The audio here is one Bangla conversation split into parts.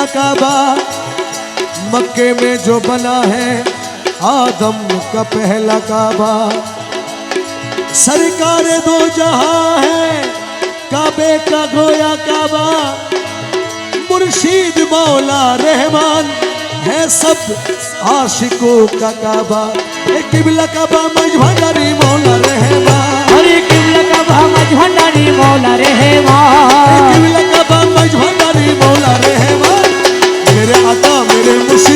का काबा मक्के में जो बना है आदम का पहला काबा। सरकार दो जहाँ है काबे का गोया काबा। मुर्शीद मौला रहमान है सब आशिकों का काबा। एक किबला काबा मजभंडारी मौला रहमान। हरे किबला का भामा झंडारी मौला रे एक माँ किबला काबा मजभंडारी मौला रहमान। queremos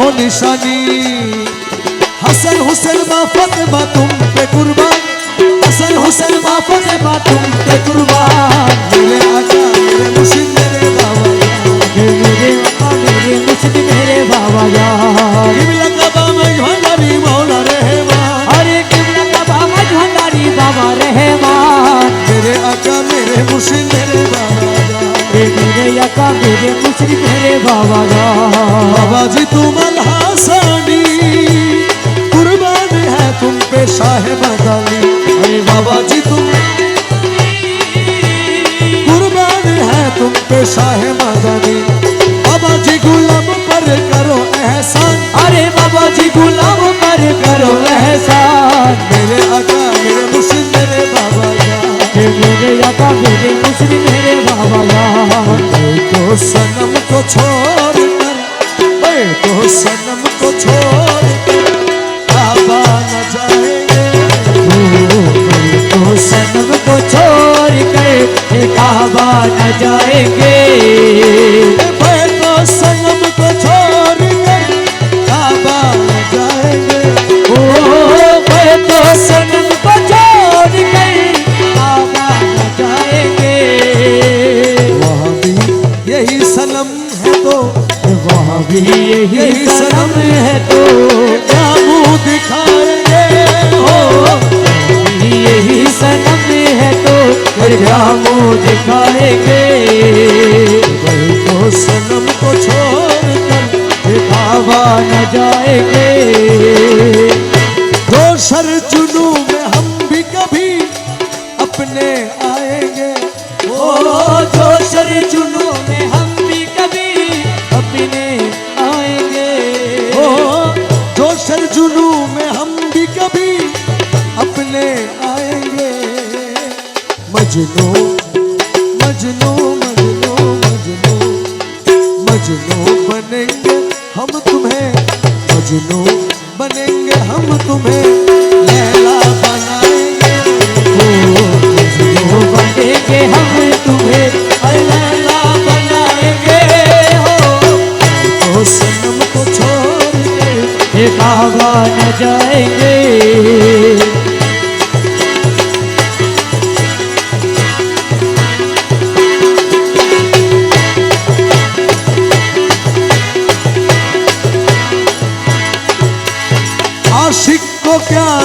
हो निशानी हसन हुसैन बा फतेमा तुम पे कुर्बान हसन हुसैन बा फतेमा तुम पे कुर्बान मेरे आका मेरे मुर्शिद मेरे बाबा ये मेरे आका मेरे मुश्किल मेरे बाबा जान किबला काबा में भंडारी मौला रहमान अरे किबला का बाबा झंडारी बाबा रहमान मेरे आका मेरे मुर्शिद मेरे बाबा ये आका मेरे मुश्किल मेरे बाबा बाबा जी तुम अलहासानी कुर्बान है तुम पे शाह मदानी अरे बाबा जी तुम कुर्बान है तुम पे शाह मदानी बाबा जी गुलाम पर करो एहसान। अरे बाबा जी गुलाम पर करो एहसान। मेरे आका मेरे मुर्शिद मेरे बाबा। ये मेरे आका मेरे मुश्किल मेरे बाबा जान ओए तो सनम को छोड़ कर ओए तो सनम को छोड़ कर काबा न जाएंगे तो सनम को छोड़ कर ये काबा न जाएंगे वहाँ भी यही सनम है तो क्या मुँह दिखाएँगे हो यही सनम है तो क्या मुँह दिखाएँगे। तो सनम को छोड़ कर काबा न जाएँगे। दो सर चुनू में हम भी कभी अपने आएँगे। ओ मजनू मजनू मजनू मजनू। मजनू बनेंगे हम तुम्हें, मजनू बनेंगे हम तुम्हें। लैला बनाएँगे मजनू बनेंगे हम तुम्हें। लैला बनाएँगे हो सनम को छोड़ के जाएँगे।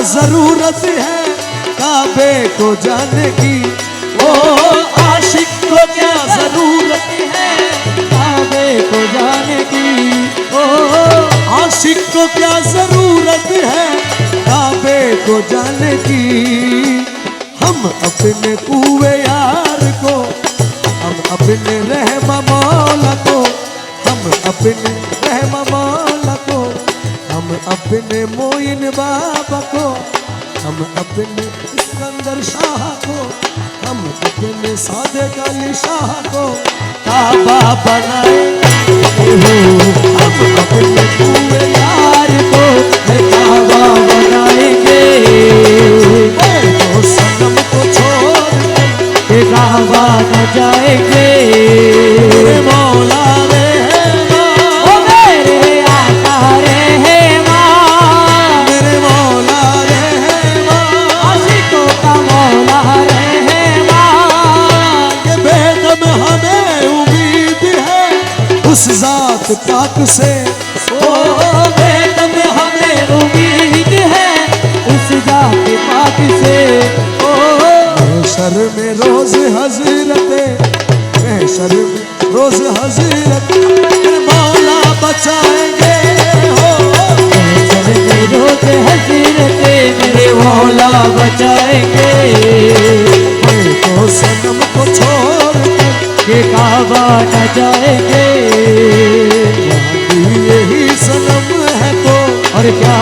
ज़रूरत है काबे को जाने की। ओ आशिक को क्या ज़रूरत है काबे को जाने की। ओ आशिक को क्या ज़रूरत है काबे को जाने की। हम अपने कुए यार को, हम अपने रहमा मौला को, हम अपने रहमा अपने मोइन बाबा को हम अपने सिकंदर शाह को हम अपने सादे काली शाह को काबा बनाए। हम अपने पूरे यार को बनाएँगे। तो सनम को छोड़ के न जाएँगे। उस जात पाक से। ओ वेद हमें उम्मीद है उस जात पाक से। ओ सर में रोज हज़रत सर में रोज हज़रत। मौला बचाएँगे। हो रोज हज़रत मेरे मौला बचाएँगे। तो सनम को छोड़ के काबा न जाएँगे। यही सनम है तो और क्या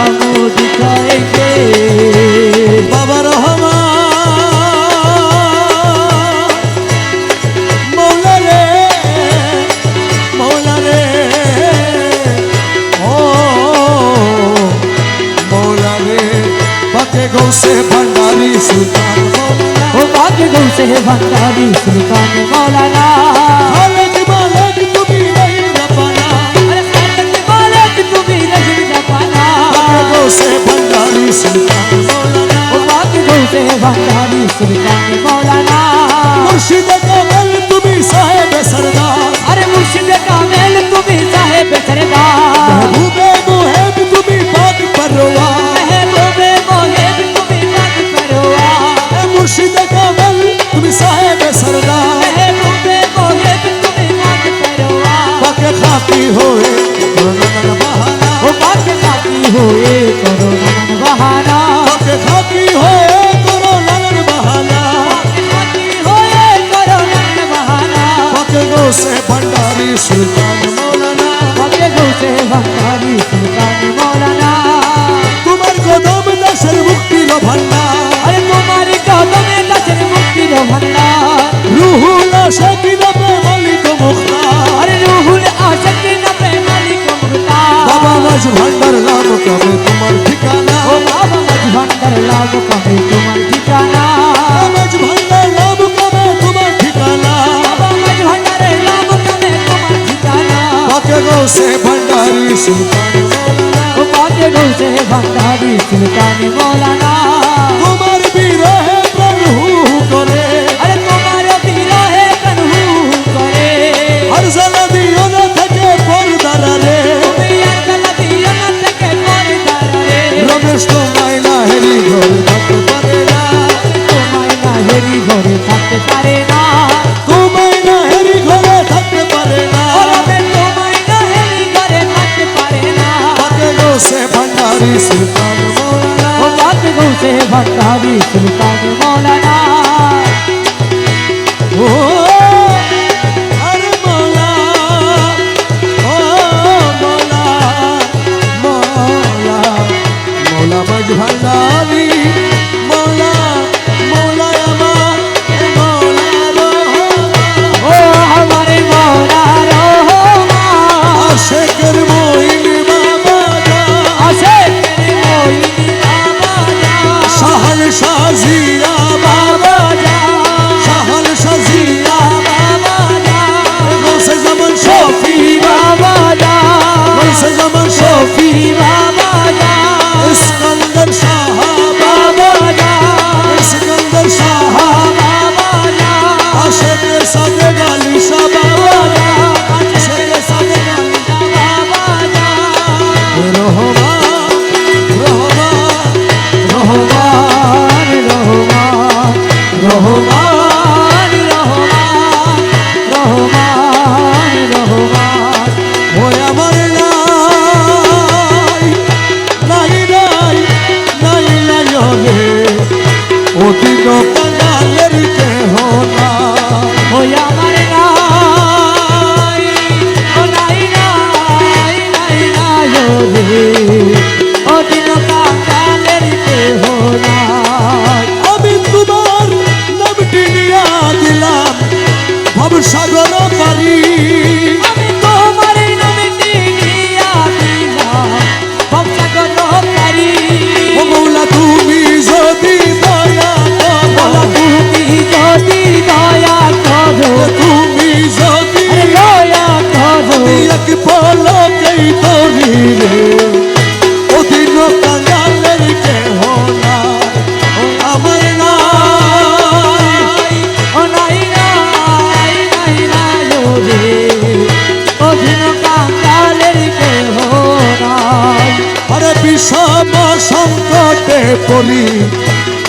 পড়ি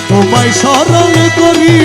তোমায় স্মরণ করি।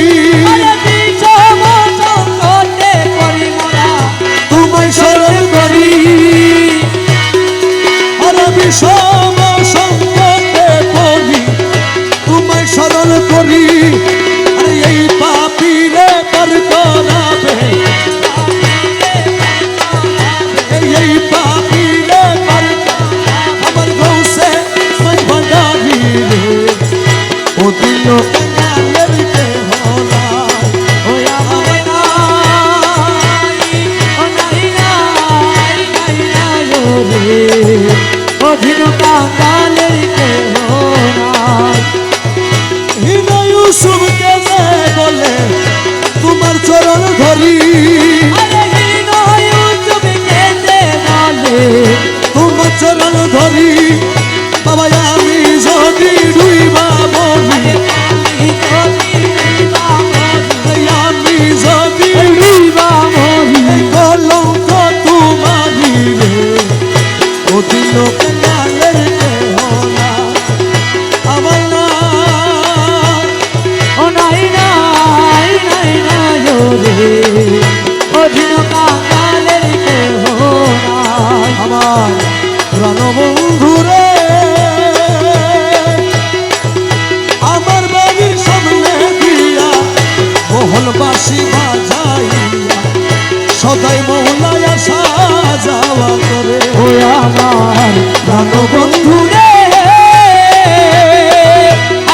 সদাই মৌলায়া সাজাওয়া করে। ও আমার প্রাণবন্ধু রে।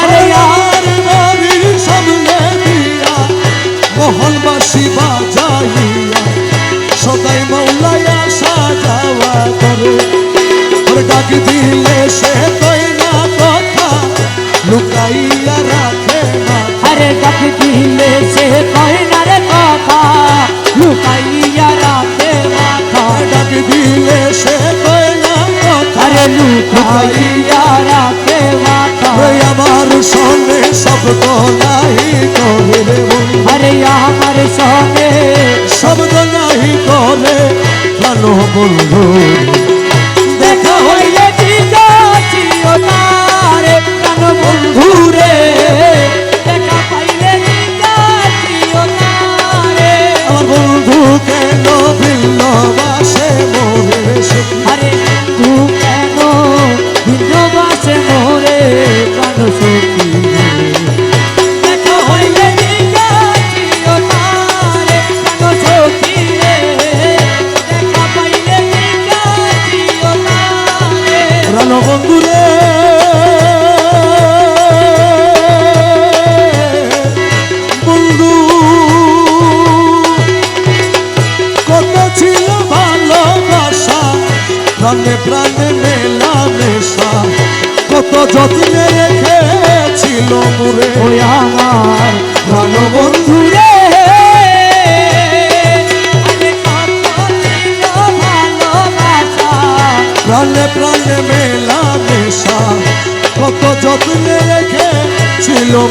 আরে আমার বাড়ির সামনে দিয়া মোহনবাসী বাজাইয়া সদাই মৌলায়া সাজাওয়া করে। ওর ডাক দিলে সে কই না কথা, লুকাইয়া আরে ডাক দিলে সে কয় না রে কথা? লুকাইয়া রাখে মাথা ডাক দিলে সে কই না কথা? আরে লুকাইয়া রাখে মাথা আমার সঙ্গে নাহি রে আরে আমার সঙ্গে শব্দ নাহি করে প্রাণ বন্ধু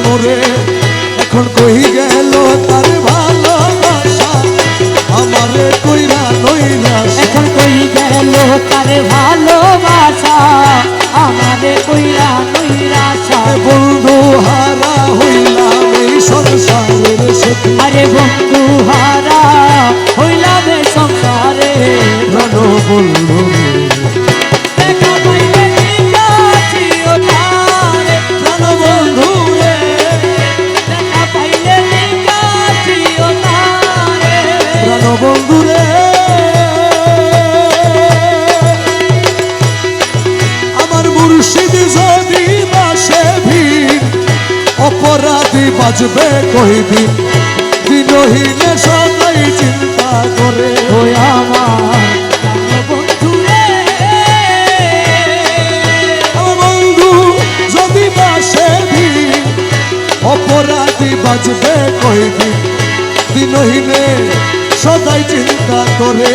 মোরে। এখন কই গেল তার ভালোবাসা? আমারে কইরা নইরাসা এখন কই গেল তার ভালোবাসা? আমারে কইরা নইরাসা বন্ধু হারা হইলাম এই সংসারের সুখী। আরে বন্ধু হারা হইলাম এ সংসারে। প্রাণ বন্ধু বাজবে কইদিন দিনহীনে সবাই চিন্তা করে। ওই আমার বন্ধু যদি বাসে অপরাধী বাজবে কইদিন দিনহীনে সদাই চিন্তা করে।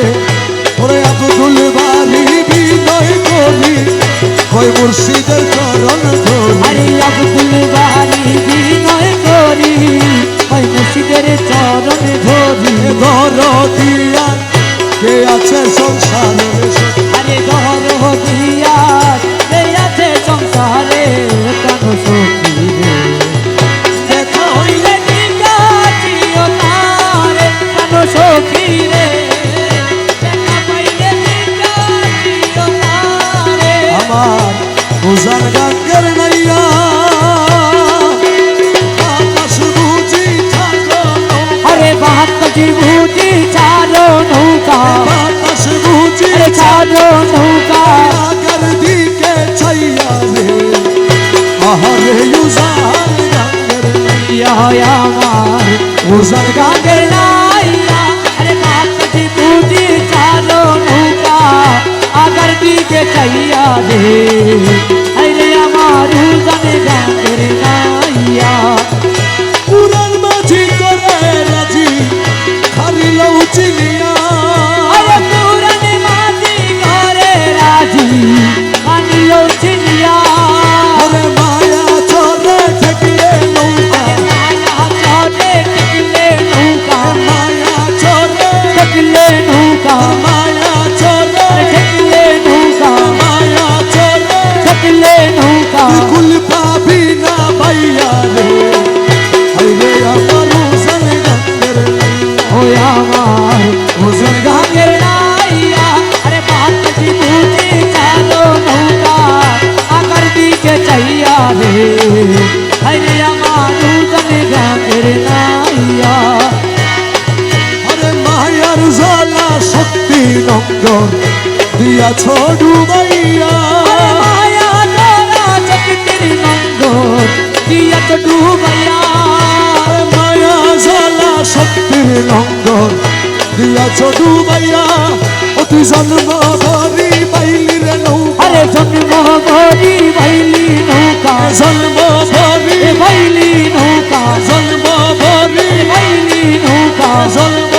ওরে আব্দুল বাড়ি বিনয় করি কই মুর্শিদের নৌকা আগের দিকে ছাইয়া রে আহারে উজার গাঙ্গের নাইয়া আমার উজার গাঙ্গের নাইয়া আরে কাকটি তুজি সাগর দিয়াছ ডুবাইয়া। দিয়াছ ডুবাইয়া মায়া জ্বালা শক্তির লঙ্গর দিয়াছ ডুবাইয়া। অতি জন্ম ধরি পাইলি রে নৌকা। আরে জন্ম ধরি পাইলি নৌকা। জন্ম ধরি পাইলি নৌকা। জন্ম ধরি পাইলি নৌকা। জন্ম